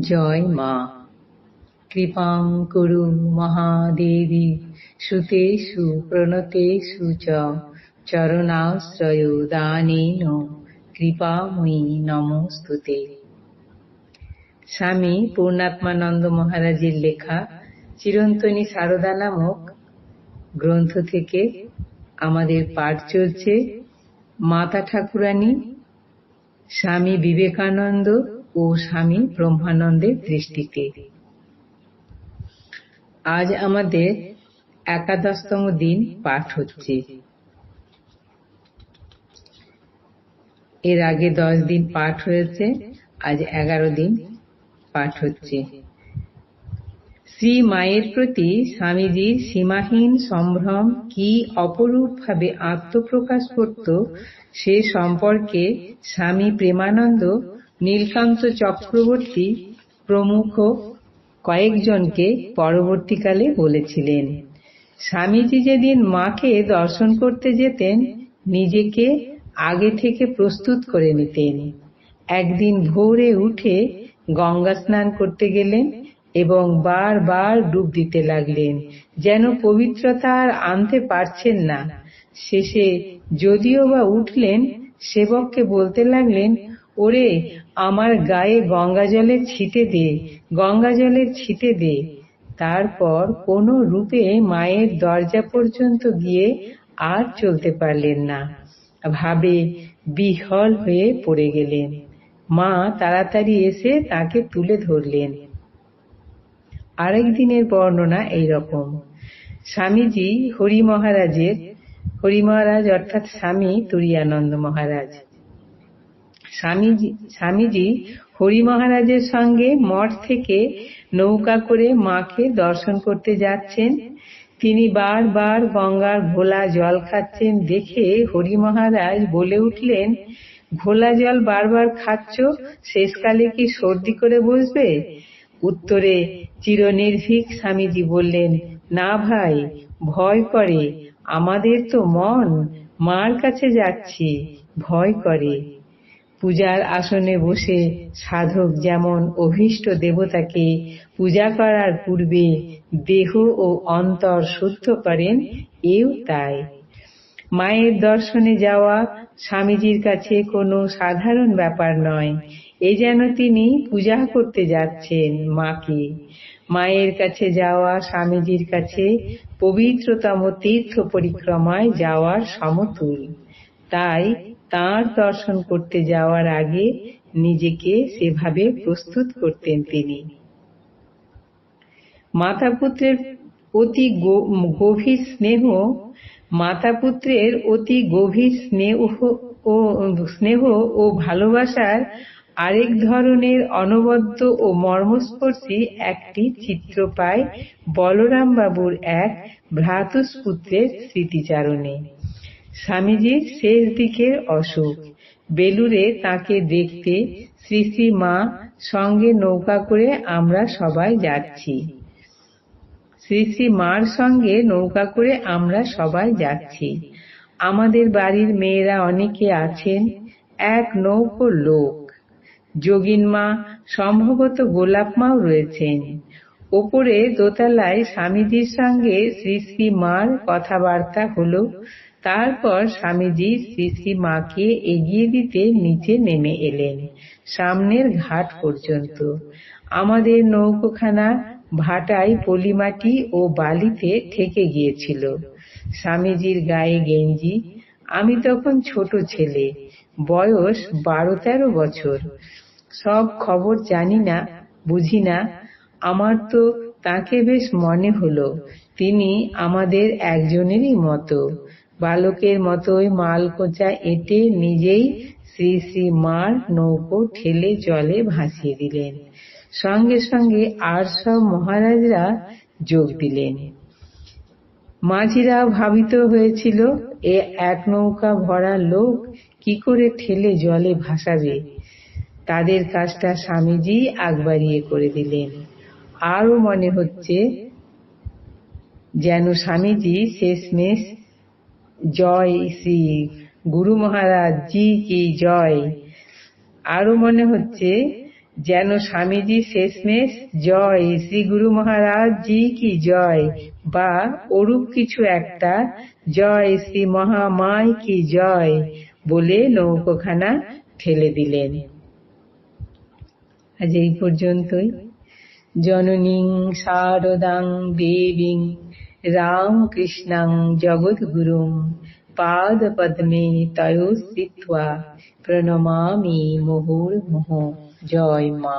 জয় মা। কৃপাং কুরু মহাদেবী, সুতেষু, প্রণতেষু চ, চরণাশ্রয় দানেন। কৃপাময়ী নমস্তুতে স্বামী পূর্ণাত্মানন্দ মহারাজের লেখা চিরন্তনী সারদা নামক গ্রন্থ থেকে আমাদের পাঠ চলছে। মাতা ঠাকুরানী, স্বামী বিবেকানন্দ ও স্বামী ব্রহ্মানন্দের দৃষ্টিতে। আজ আমাদের একাদশতম দিন পাঠ হচ্ছে। এর আগে দশ দিন পাঠ হয়েছে, আজ এগারো দিন পাঠ হচ্ছে। শ্রী মায়ের প্রতি স্বামীজির সীমাহীন সম্ভ্রম কি অপরূপভাবে আত্মপ্রকাশ করত, সে সম্পর্কে স্বামী প্রেমানন্দ নীলকান্ত চক্রবর্তী প্রমুখ কয়েকজনকে পরবর্তীকালে বলেছিলেন, স্বামীজি যেদিন মাকে দর্শন করতে যেতেন, নিজেকে আগে থেকে প্রস্তুত করে নিতেন। একদিন ভোরে উঠে গঙ্গা স্নান করতে গেলেন এবং বারবার ডুব দিতে লাগলেন, যেন পবিত্রতা আর আনতে পারছেন না। শেষে যদিও বা উঠলেন, সেবককে বলতে লাগলেন ওরে আমার গায়ে গঙ্গা জলের ছিটে দে গঙ্গা জলের ছিটে দে। তারপর কোনো রূপে মায়ের দরজা পর্যন্ত গিয়ে আর চলতে পারলেন না। ভাবে বিহল হয়ে পড়ে গেলেন। মা তাড়াতাড়ি এসে তাকে তুলে ধরলেন। আরেক দিনের বর্ণনা এইরকম। স্বামীজি হরি মহারাজের হরি মহারাজ অর্থাৎ স্বামী তুরিয়ানন্দ মহারাজ। স্বামীজি স্বামীজি হরি মহারাজের সঙ্গে মঠ থেকে নৌকা করে মাকে দর্শন করতে যাচ্ছেন। তিনি বারবার গঙ্গার ঘোলা জল খাচ্ছেন দেখে হরি মহারাজ বলে উঠলেন, ঘোলা জল বারবার খাচ্ছ? শেষকালে কি সর্দি করে বসবে? উত্তরে চিরনির্ভীক স্বামীজি বললেন, না ভাই, ভয় করে। আমাদের তো মন, মার কাছে যাচ্ছি, ভয় করে। পূজার আসনে বসে সাধক যেমন অভীষ্ট দেবতাকে পূজা করার পূর্বে দেহ ও অন্তর শুদ্ধ করেন, এও তাই। মায়ের দর্শনে যাওয়া স্বামীজির কাছে কোনো সাধারণ ব্যাপার নয়, এ যেন তিনি পূজা করতে যাচ্ছেন মাকে। মায়ের কাছে যাওয়া স্বামীজির কাছে পবিত্রতম তীর্থ পরিক্রমায় যাওয়ার সমতুল। তাই তার দর্শন করতে যাওয়ার আগে নিজেকে সেভাবে প্রস্তুত করতেন তিনি। মাতা পুত্রের অতি গভীর স্নেহ মাতা পুত্রের অতি গভীর স্নেহ ও স্নেহ ও ভালোবাসার আরেক ধরনের অনবদ্য ও মর্মস্পর্শী একটি চিত্র পায় বলরাম বাবুর এক ভ্রাতুষ্পুত্রের স্মৃতিচারণে। স্বামীজির শেষ দিকের অসুখ। বেলুরে তাকে দেখতে শ্রী শ্রী মা সঙ্গে নৌকা করে আমরা সবাই যাচ্ছি। শ্রী শ্রী মার সঙ্গে নৌকা করে আমরা সবাই যাচ্ছি। আমাদের বাড়ির মেয়েরা অনেকে আছেন, এক নৌকো লোক। যোগিন মা, সম্ভবত গোলাপ মাও রয়েছেন। ওপরে দোতলায় স্বামীজির সঙ্গে শ্রী শ্রী মার কথাবার্তা হলো তারপর স্বামীজি শ্রী শ্রী মাকে এগিয়ে দিতে নিচে নেমে এলেন, সামনের ঘাট পর্যন্ত। আমাদের নৌকোখানা ভাটায় পলিমাটি ও বালিতে ঠেকে গিয়েছিল। স্বামীজির গায়ে গেঞ্জি, আমি তখন ছোট ছেলে, বয়স বারো তেরো বছর। সব খবর জানি না, বুঝি না। আমার তো তাকে বেশ মনে হলো, তিনি আমাদের একজনেরই মতো। বালকের মতোই মাল কোচা এঁটে নিজেই শ্রী শ্রী মার নৌকো ঠেলে জলে ভাসিয়ে দিলেন। সঙ্গে সঙ্গে আর সব মহারাজরা যোগ দিলেন। মাঝিরা ভাবিত হয়েছিল, এ এক নৌকা ভরা লোক কি করে ঠেলে জলে ভাসাবে? তাদের কাজটা স্বামীজি আগবাড়িয়ে করে দিলেন। আরও মনে হচ্ছে যেন স্বামীজি শেষমেশ জয় শ্রী গুরু মহারাজ, জি কি জয়। আরও মনে হচ্ছে, যেন স্বামীজি শেষমেশ জয় শ্রী গুরু মহারাজ, জি কি জয়। বা ওরূপ কিছু একটা, জয় শ্রী মহামায় কি জয়, বলে নৌকোখানা ঠেলে দিলেন। আজ এই পর্যন্তই। জননীং শারদাং দেবীং রামকৃষ্ণাং জগদ্গুরুং পাদ পদ্মে তয়োস্থিত্বা প্রণমামি মুহুর্মুহ জয় মা